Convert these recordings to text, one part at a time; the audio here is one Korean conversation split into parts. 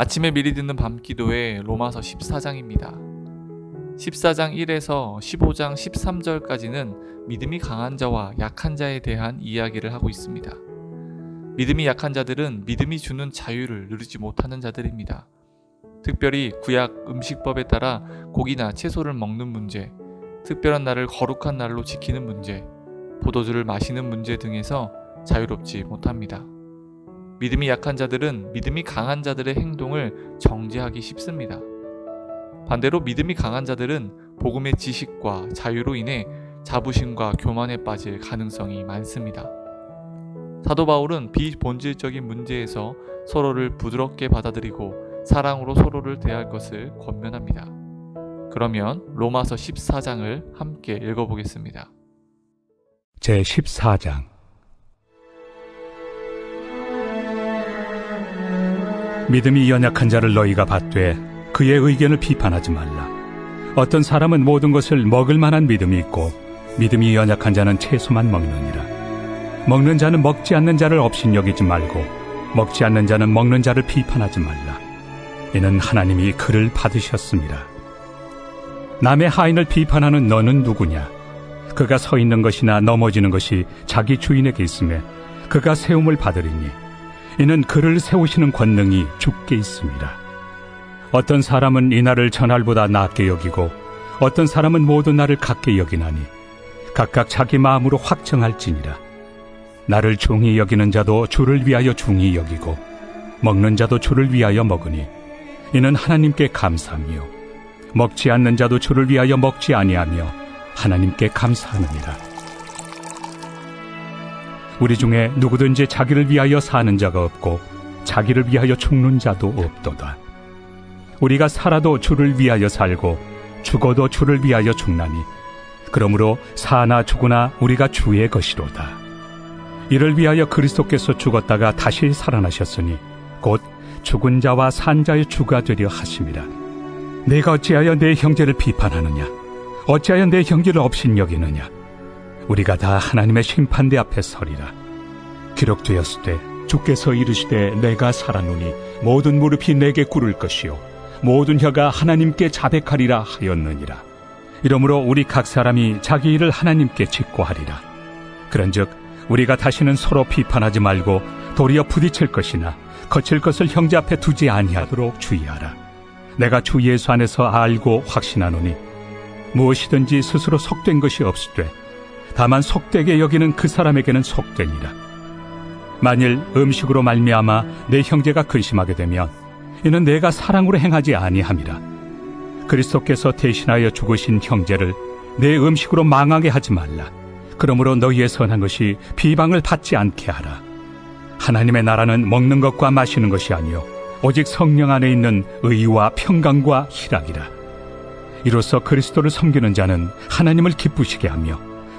아침에 미리 듣는 밤 기도의 로마서 14장입니다. 14장 1에서 15장 13절까지는 믿음이 강한 자와 약한 자에 대한 이야기를 하고 있습니다. 믿음이 약한 자들은 믿음이 주는 자유를 누리지 못하는 자들입니다. 특별히 구약 음식법에 따라 고기나 채소를 먹는 문제, 특별한 날을 거룩한 날로 지키는 문제, 포도주를 마시는 문제 등에서 자유롭지 못합니다. 믿음이 약한 자들은 믿음이 강한 자들의 행동을 정죄하기 쉽습니다. 반대로 믿음이 강한 자들은 복음의 지식과 자유로 인해 자부심과 교만에 빠질 가능성이 많습니다. 사도 바울은 비본질적인 문제에서 서로를 부드럽게 받아들이고 사랑으로 서로를 대할 것을 권면합니다. 그러면 로마서 14장을 함께 읽어보겠습니다. 제 14장 믿음이 연약한 자를 너희가 받되 그의 의견을 비판하지 말라. 어떤 사람은 모든 것을 먹을 만한 믿음이 있고 믿음이 연약한 자는 채소만 먹느니라. 먹는 자는 먹지 않는 자를 업신여기지 말고 먹지 않는 자는 먹는 자를 비판하지 말라. 이는 하나님이 그를 받으셨습니다. 남의 하인을 비판하는 너는 누구냐? 그가 서 있는 것이나 넘어지는 것이 자기 주인에게 있음에 그가 세움을 받으리니 이는 그를 세우시는 권능이 주께 있습니다. 어떤 사람은 이 날을 전날보다 낫게 여기고 어떤 사람은 모든 날을 같게 여기나니 각각 자기 마음으로 확정할지니라. 나를 중히 여기는 자도 주를 위하여 중히 여기고 먹는 자도 주를 위하여 먹으니 이는 하나님께 감사하며 먹지 않는 자도 주를 위하여 먹지 아니하며 하나님께 감사하느니라. 우리 중에 누구든지 자기를 위하여 사는 자가 없고 자기를 위하여 죽는 자도 없도다. 우리가 살아도 주를 위하여 살고 죽어도 주를 위하여 죽나니 그러므로 사나 죽으나 우리가 주의 것이로다. 이를 위하여 그리스도께서 죽었다가 다시 살아나셨으니 곧 죽은 자와 산 자의 주가 되려 하심이라. 내가 어찌하여 내 형제를 비판하느냐? 어찌하여 내 형제를 업신여기느냐? 우리가 다 하나님의 심판대 앞에 서리라. 기록되었을 때 주께서 이르시되 내가 살아노니 모든 무릎이 내게 꿇을 것이요 모든 혀가 하나님께 자백하리라 하였느니라. 이러므로 우리 각 사람이 자기 일을 하나님께 직고하리라. 그런즉 우리가 다시는 서로 비판하지 말고 도리어 부딪힐 것이나 거칠 것을 형제 앞에 두지 아니하도록 주의하라. 내가 주 예수 안에서 알고 확신하노니 무엇이든지 스스로 속된 것이 없으되 다만 속되게 여기는 그 사람에게는 속되니라. 만일 음식으로 말미암아 내 형제가 근심하게 되면 이는 내가 사랑으로 행하지 아니함이라. 그리스도께서 대신하여 죽으신 형제를 내 음식으로 망하게 하지 말라. 그러므로 너희의 선한 것이 비방을 받지 않게 하라. 하나님의 나라는 먹는 것과 마시는 것이 아니요 오직 성령 안에 있는 의와 평강과 희락이라. 이로써 그리스도를 섬기는 자는 하나님을 기쁘시게 하며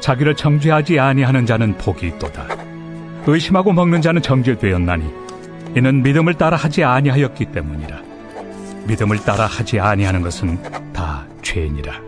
자기를 정죄하지 아니하는 자는 복이 있도다. 의심하고 먹는 자는 정죄되었나니 이는 믿음을 따라 하지 아니하였기 때문이라. 믿음을 따라 하지 아니하는 것은 다 죄니라.